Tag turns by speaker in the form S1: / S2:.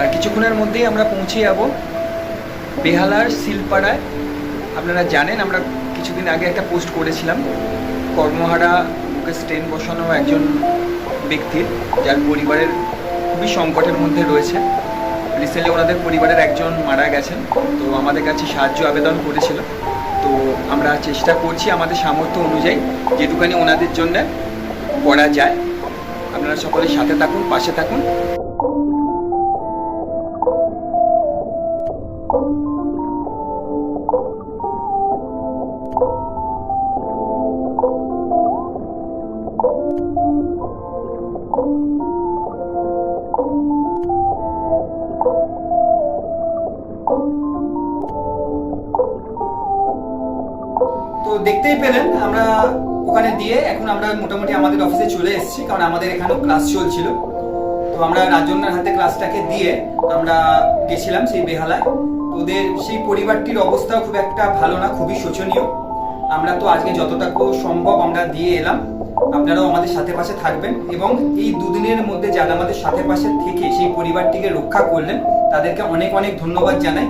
S1: আর কিছুক্ষণের মধ্যেই আমরা পৌঁছে যাব বেহালার শিলপাড়ায়। আপনারা জানেন, আমরা কিছুদিন আগে একটা পোস্ট করেছিলাম। কর্মহারা বুকে স্টেন বসানো একজন ব্যক্তির যার পরিবারের খুবই সংকটের মধ্যে রয়েছে। রিসেন্টলি ওনাদের পরিবারের একজন মারা গেছেন, তো আমাদের কাছে সাহায্য আবেদন করেছিল। তো আমরা চেষ্টা করছি আমাদের সামর্থ্য অনুযায়ী যেটুকানি ওনাদের জন্য করা যায়। আপনারা সকলে সাথে থাকুন পাশে থাকুন। তো দেখতেই পেলেন আমরা ওখানে দিয়ে এখন আমরা মোটামুটি আমাদের অফিসে চলে এসেছি, কারণ আমাদের এখানেও ক্লাস চলছিল। তো আমরা রাজন্যার হাতে ক্লাসটাকে দিয়ে আমরা গেছিলাম সেই বেহালায়। তো ওদের সেই পরিবারটির অবস্থাও খুব একটা ভালো না, খুবই শোচনীয়। আমরা তো আজকে যতটুকু সম্ভব আমরা দিয়ে এলাম। আপনারাও আমাদের সাথে পাশে থাকবেন এবং এই দুদিনের মধ্যে যারা আমাদের সাথে পাশে থেকে সেই পরিবারটিকে রক্ষা করলেন, তাদেরকে অনেক অনেক ধন্যবাদ জানাই।